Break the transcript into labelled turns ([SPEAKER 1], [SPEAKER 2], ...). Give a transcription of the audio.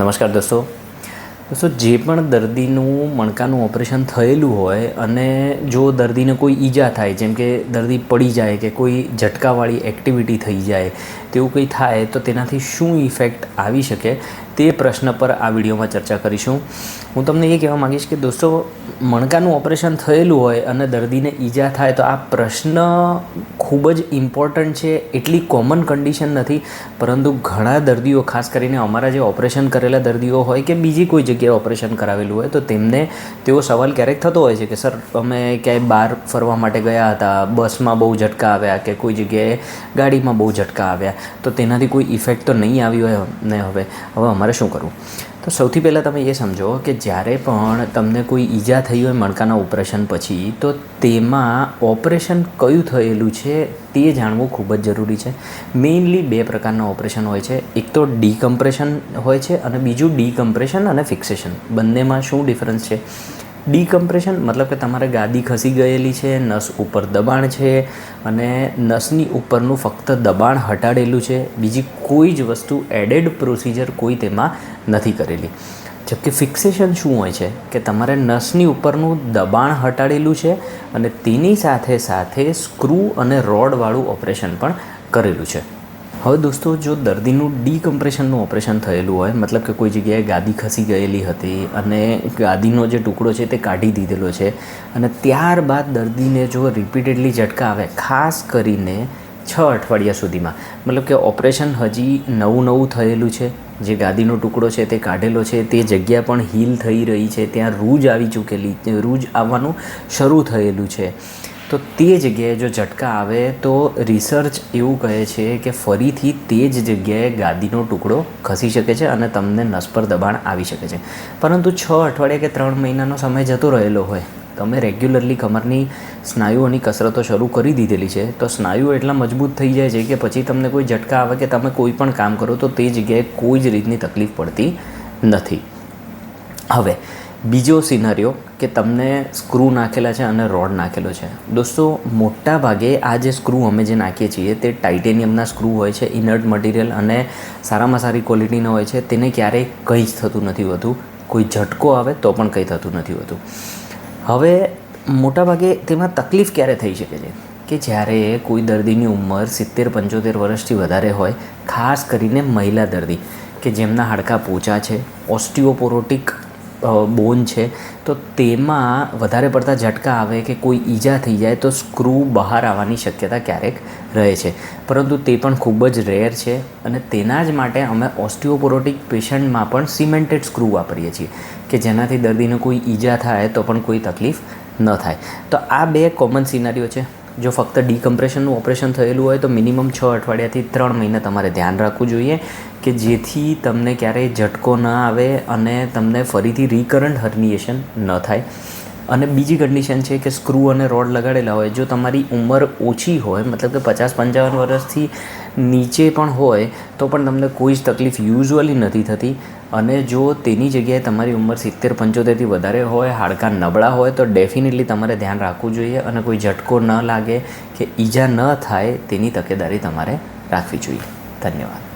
[SPEAKER 1] નમસ્કાર દોસ્તો. દોસ્તો, જે પણ દર્દીનું મણકાનું ઓપરેશન થયેલું હોય અને જો દર્દીને કોઈ ઈજા થાય, જેમ કે દર્દી પડી જાય કે કોઈ ઝટકાવાળી એક્ટિવિટી થઈ જાય, તેવું કંઈ થાય, તો તેનાથી શું ઇફેક્ટ આવી શકે? તે પ્રશ્ન પર આ વિડીયોમાં ચર્ચા કરીશું. હું તમને એ કહેવા માગીશ કે દોસ્તો, મણકાનું ઓપરેશન થયેલું હોય અને દર્દીને ઈજા થાય, તો આ પ્રશ્ન ખૂબ જ ઇમ્પોર્ટન્ટ છે. એટલી કોમન કન્ડિશન નથી, પરંતુ ઘણા દર્દીઓ, ખાસ કરીને અમારા જે ઓપરેશન કરેલા દર્દીઓ હોય કે બીજી કોઈ જગ્યાએ ઓપરેશન કરાવેલું હોય, તો તેમને તેવો સવાલ ક્યારેક થતો હોય છે કે, સર, અમે ક્યાંય બહાર ફરવા માટે ગયા હતા, બસમાં બહુ ઝટકા આવ્યા કે કોઈ જગ્યાએ ગાડીમાં બહુ ઝટકા આવ્યા? તો તેનાથી કોઈ ઇફેક્ટ તો નહીં આવી હોય ને હવે. હવે અમારે શું કરવું? તો સૌથી પહેલાં તમે એ સમજો કે જ્યારે પણ તમને કોઈ ઈજા થઈ હોય મણકાના ઓપરેશન પછી, તો તેમાં ઓપરેશન કયું થયેલું છે તે જાણવું ખૂબ જ જરૂરી છે. મેઇનલી બે પ્રકારના ઓપરેશન હોય છે. એક તો ડીકમ્પ્રેશન હોય છે અને બીજું ડીકમ્પ્રેશન અને ફિક્સેશન. બંનેમાં શું ડિફરન્સ છે? ડીકમ્પ્રેશન, મતલબ કે તમારે ગાદી ખસી ગયેલી છે, નસ ઉપર દબાણ છે અને નસની ઉપરનું ફક્ત દબાણ હટાડેલું છે. બીજી કોઈ જ વસ્તુ એડેડ પ્રોસિજર કોઈ તેમાં નથી કરેલી. જબકે ફિક્સેશન શું હોય છે? કે તમારે નસની ઉપરનું દબાણ હટાડેલું છે અને તેની સાથે સાથે સ્ક્રૂ અને રોડવાળું ઓપરેશન પણ કરેલું છે. હવે દોસ્તો, જો દર્દીનું ડીકમ્પ્રેશનનું ઓપરેશન થયેલું હોય, મતલબ કે કોઈ જગ્યાએ ગાદી ખસી ગયેલી હતી અને ગાદીનો જે ટુકડો છે તે કાઢી દીધેલો છે અને ત્યારબાદ દર્દીને જો રિપીટેડલી ઝટકા આવે, ખાસ કરીને છ અઠવાડિયા સુધીમાં, મતલબ કે ઓપરેશન હજી નવું નવું થયેલું છે, જે ગાદીનો ટુકડો છે તે કાઢેલો છે, તે જગ્યા પણ હીલ થઈ રહી છે, ત્યાં રૂજ આવી ચૂકેલી, રૂજ આવવાનું શરૂ થયેલું છે. તો તે જગ્યાએ જો ઝટકા આવે તો રિસર્ચ એવું કહે છે કે ફરીથી તે જ જગ્યાએ ગાદીનો ટુકડો ખસી શકે છે અને તમને નસ પર દબાણ આવી શકે છે. પરંતુ છ અઠવાડિયા કે ત્રણ મહિનાનો સમય જતો રહેલો હોય, તમે રેગ્યુલરલી કમરની સ્નાયુઓની કસરતો શરૂ કરી દીધેલી છે, તો સ્નાયુઓ એટલા મજબૂત થઈ જાય છે કે પછી તમને કોઈ ઝટકા આવે કે તમે કોઈ પણ કામ કરો તો તે જગ્યાએ કોઈ જ રીતની તકલીફ પડતી નથી. હવે બીજો સિનારીઓ કે તમને સ્ક્રૂ નાખેલા છે અને રોડ નાખેલો છે. દોસ્તો મોટા ભાગે આ જે સ્ક્રૂ અમે જે નાખીએ છીએ તે ટાઇટેનિયમના સ્ક્રૂ હોય છે ઇનર્ટ મટીરિયલ અને સારામાં સારી ક્વોલિટીના હોય છે, તેને ક્યારેય કંઈ જ થતું નથી હોતું. કોઈ ઝટકો આવે તો પણ કંઈ થતું નથી હોતું. હવે, મોટાભાગે તેમાં તકલીફ ક્યારે થઈ શકે છે? કે જ્યારે કોઈ દર્દીની ઉંમર સિત્તેર, પંચોતેર વર્ષથી વધારે હોય, ખાસ કરીને મહિલા દર્દી, કે જેમના હાડકાં પોચા છે ઓસ્ટિયોપોરોટિક બોન છે, તો તેમાં વધારે પડતા ઝટકા આવે કે કોઈ ઈજા થઈ જાય, તો સ્ક્રૂ બહાર આવવાની શક્યતા ક્યારેક રહે છે. પરંતુ તે પણ ખૂબ જ રેર છે અને તેના જ માટે અમે ઓસ્ટિયોપોરોટિક પેશન્ટમાં પણ સિમેન્ટેડ સ્ક્રૂ વાપરીએ છીએ, કે જેનાથી દર્દીને કોઈ ઈજા થાય તો પણ કોઈ તકલીફ ન થાય. તો આ બે કોમન સિનારીઓ છે. જો ફક્ત ડીકમ્પ્રેશનનું ઓપરેશન થયેલું હોય તો મિનિમમ છ અઠવાડિયાથી ત્રણ મહિના તમારે ધ્યાન રાખવું જોઈએ કે જેથી તમને ક્યારેય ઝટકો ન આવે અને તમને ફરીથી રિકરન્ટ હર્નિએશન ન થાય. અને બીજી કન્ડિશન છે કે સ્ક્રૂ અને રોડ લગાડેલા હોય. જો તમારી ઉંમર ઓછી હોય, મતલબ કે પચાસ પંચાવન વર્ષથી નીચે પણ હોય, તો પણ તમને કોઈ જ તકલીફ યુઝ્યુઅલી નથી થતી. અને જો તેની જગ્યાએ તમારી ઉંમર સિત્તેર પંચોતેરથી વધારે હોય, હાડકાં નબળા હોય, તો ડેફિનેટલી તમારે ધ્યાન રાખવું જોઈએ અને કોઈ ઝટકો ન લાગે કે ઈજા ન થાય, તેની તકેદારી તમારે રાખવી જોઈએ. ધન્યવાદ.